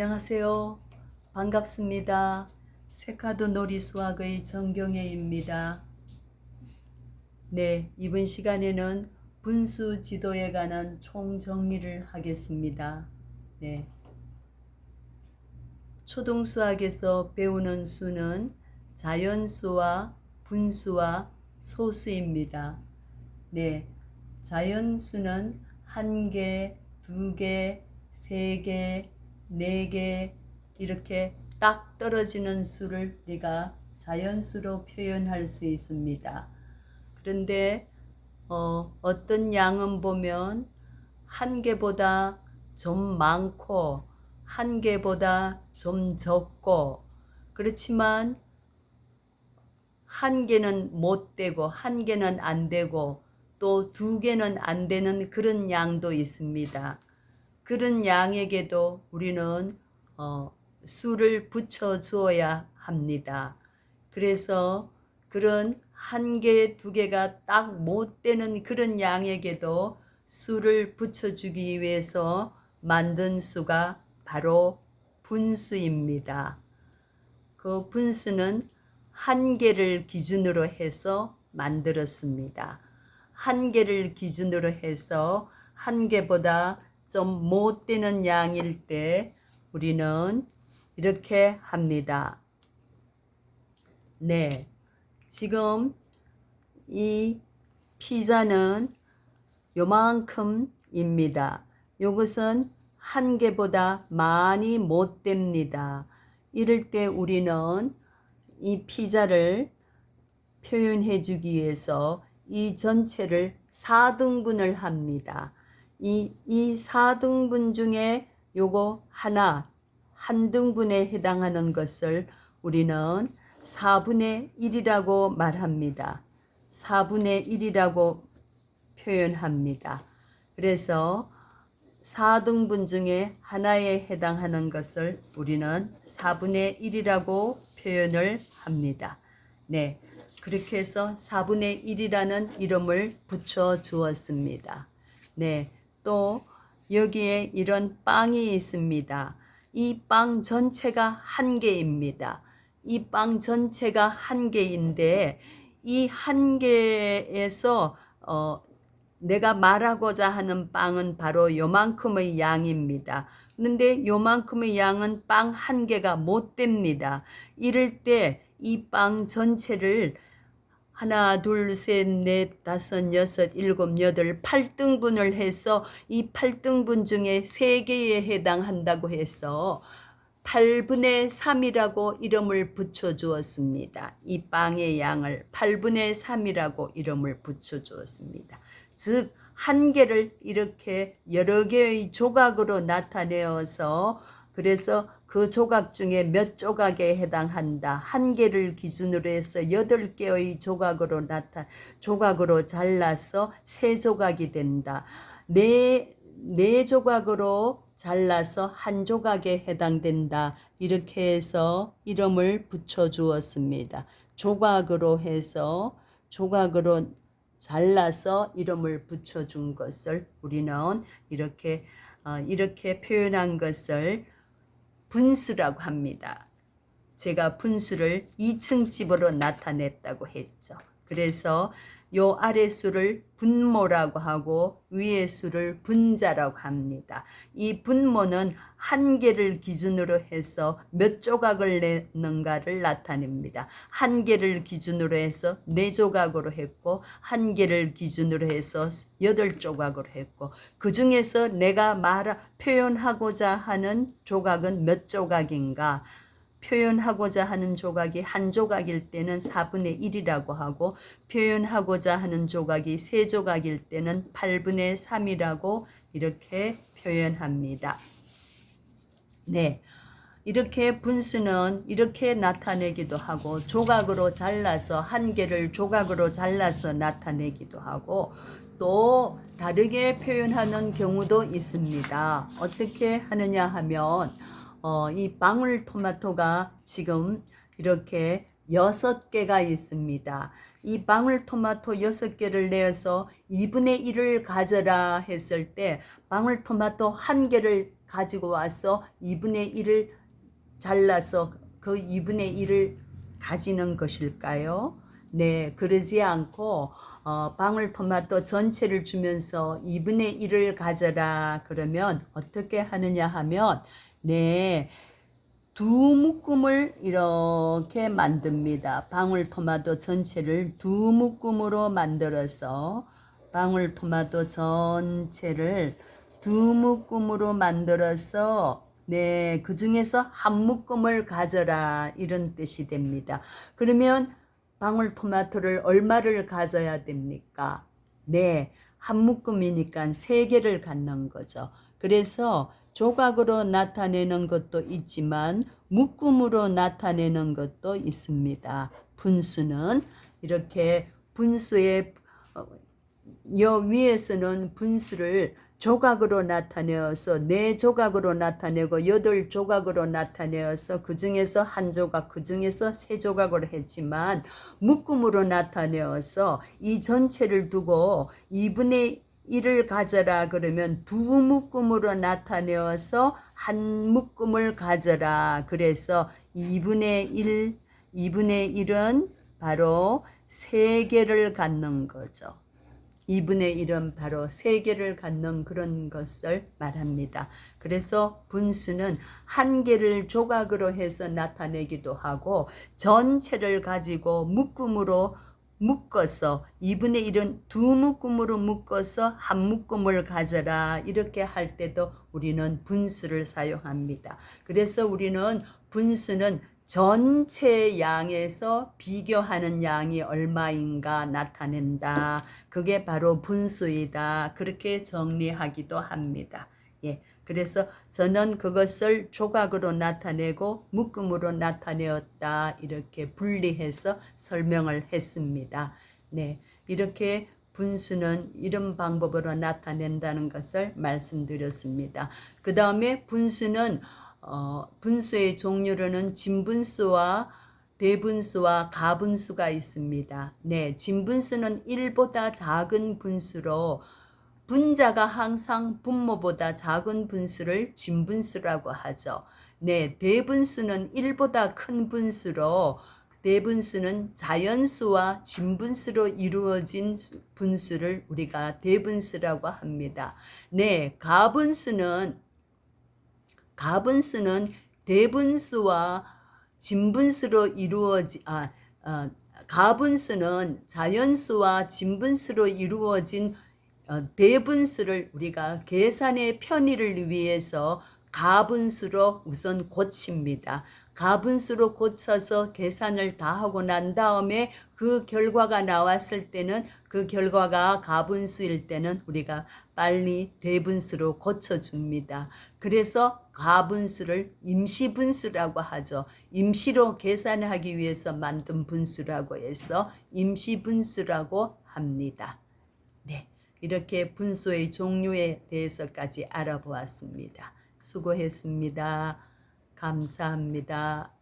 안녕하세요. 반갑습니다. 세카도 놀이 수학의 정경혜입니다. 네, 이번 시간에는 분수 지도에 관한 총정리를 하겠습니다. 네. 초등 수학에서 배우는 수는 자연수와 분수와 소수입니다. 네. 자연수는 한 개, 두 개, 세 개, 네 개, 이렇게 딱 떨어지는 수를 우리가 자연수로 표현할 수 있습니다. 그런데 어, 어떤 양은 보면 한 개보다 좀 많고 한 개보다 좀 적고 그렇지만 한 개는 못 되고 한 개는 안 되고 또 두 개는 안 되는 그런 양도 있습니다. 그런 양에게도 우리는 어, 수를 붙여 주어야 합니다. 그래서 그런 한 개, 두 개가 딱 못 되는 그런 양에게도 수를 붙여주기 위해서 만든 수가 바로 분수입니다. 그 분수는 한 개를 기준으로 해서 만들었습니다. 한 개를 기준으로 해서 한 개보다 좀 못 되는 양일 때 우리는 이렇게 합니다. 네. 지금 이 피자는 요만큼입니다. 요것은 한 개보다 많이 못 됩니다. 이럴 때 우리는 이 피자를 표현해 주기 위해서 이 전체를 4등분을 합니다. 이, 이 4등분 중에 요거 하나, 한 등분에 해당하는 것을 우리는 4분의 1이라고 말합니다. 4분의 1이라고 표현합니다. 그래서 4등분 중에 하나에 해당하는 것을 우리는 4분의 1이라고 표현을 합니다. 네. 그렇게 해서 4분의 1이라는 이름을 붙여 주었습니다. 네. 또 여기에 이런 빵이 있습니다. 이 빵 전체가 한 개입니다. 이 빵 전체가 한 개인데 이 한 개에서 어, 내가 말하고자 하는 빵은 바로 요만큼의 양입니다. 그런데 요만큼의 양은 빵 한 개가 못 됩니다. 이럴 때 이 빵 전체를 하나, 둘, 셋, 넷, 다섯, 여섯, 일곱, 여덟, 8등분을 해서 이 8등분 중에 3개에 해당한다고 해서 8분의 3이라고 이름을 붙여 주었습니다. 이 빵의 양을 8분의 3이라고 이름을 붙여 주었습니다. 즉, 한 개를 이렇게 여러 개의 조각으로 나타내어서 그래서 그 조각 중에 몇 조각에 해당한다. 한 개를 기준으로 해서 여덟 개의 조각으로 나타, 조각으로 잘라서 세 조각이 된다. 네, 네 조각으로 잘라서 한 조각에 해당된다. 이렇게 해서 이름을 붙여 주었습니다. 조각으로 해서 조각으로 잘라서 이름을 붙여 준 것을 우리는 이렇게 어, 이렇게 표현한 것을 분수라고 합니다. 제가 분수를 2층 집으로 나타냈다고 했죠. 그래서 요 아래 수를 분모라고 하고 위에 수를 분자라고 합니다. 이 분모는 한 개를 기준으로 해서 몇 조각을 내는가를 나타냅니다. 한 개를 기준으로 해서 네 조각으로 했고 한 개를 기준으로 해서 여덟 조각으로 했고 그 중에서 내가 말 표현하고자 하는 조각은 몇 조각인가 표현하고자 하는 조각이 한 조각일 때는 4분의 1이라고 하고 표현하고자 하는 조각이 세 조각일 때는 8분의 3이라고 이렇게 표현합니다. 네. 이렇게 분수는 이렇게 나타내기도 하고 조각으로 잘라서 한 개를 조각으로 잘라서 나타내기도 하고 또 다르게 표현하는 경우도 있습니다. 어떻게 하느냐 하면 어, 이 방울토마토가 지금 이렇게 여섯 개가 있습니다. 이 방울토마토 6개를 내어서 2분의 1을 가져라 했을 때 방울토마토 한 개를 가지고 와서 2분의 1을 잘라서 그 2분의 1을 가지는 것일까요? 네, 그러지 않고 어, 방울토마토 전체를 주면서 2분의 1을 가져라 그러면 어떻게 하느냐 하면 네, 두 묶음을 이렇게 만듭니다. 방울토마토 전체를 두 묶음으로 만들어서 방울토마토 전체를 두 묶음으로 만들어서 네, 그 중에서 한 묶음을 가져라 이런 뜻이 됩니다. 그러면 방울토마토를 얼마를 가져야 됩니까? 네, 한 묶음이니까 세 개를 갖는 거죠. 그래서 조각으로 나타내는 것도 있지만 묶음으로 나타내는 것도 있습니다. 분수는 이렇게 분수의 어, 여 위에서는 분수를 조각으로 나타내어서 네 조각으로 나타내고 여덟 조각으로 나타내어서 그 중에서 한 조각, 그 중에서 세 조각으로 했지만 묶음으로 나타내어서 이 전체를 두고 2분의 1을 가져라 그러면 두 묶음으로 나타내어서 한 묶음을 가져라. 그래서 2분의 1, 2분의 1은 바로 세 개를 갖는 거죠. 2분의 1은 바로 세 개를 갖는 그런 것을 말합니다. 그래서 분수는 한 개를 조각으로 해서 나타내기도 하고 전체를 가지고 묶음으로 묶어서 2분의 1은 두 묶음으로 묶어서 한 묶음을 가져라 이렇게 할 때도 우리는 분수를 사용합니다. 그래서 우리는 분수는 전체 양에서 비교하는 양이 얼마인가 나타낸다. 그게 바로 분수이다. 그렇게 정리하기도 합니다. 예. 그래서 저는 그것을 조각으로 나타내고 묶음으로 나타내었다. 이렇게 분리해서 설명을 했습니다. 네. 이렇게 분수는 이런 방법으로 나타낸다는 것을 말씀드렸습니다. 그 다음에 분수는 어, 분수의 종류로는 진분수와 대분수와 가분수가 있습니다. 네, 진분수는 1보다 작은 분수로 분자가 항상 분모보다 작은 분수를 진분수라고 하죠. 네, 대분수는 1보다 큰 분수로 대분수는 자연수와 진분수로 이루어진 분수를 우리가 대분수라고 합니다. 네, 가분수는 가분수는 대분수와 진분수로 이루어지 아, 어, 가분수는 자연수와 진분수로 이루어진 어, 대분수를 우리가 계산의 편의를 위해서 가분수로 우선 고칩니다. 가분수로 고쳐서 계산을 다 하고 난 다음에 그 결과가 나왔을 때는 그 결과가 가분수일 때는 우리가 빨리 대분수로 고쳐줍니다. 그래서 가분수를 임시분수라고 하죠. 임시로 계산하기 위해서 만든 분수라고 해서 임시분수라고 합니다. 네. 이렇게 분수의 종류에 대해서까지 알아보았습니다. 수고했습니다. 감사합니다.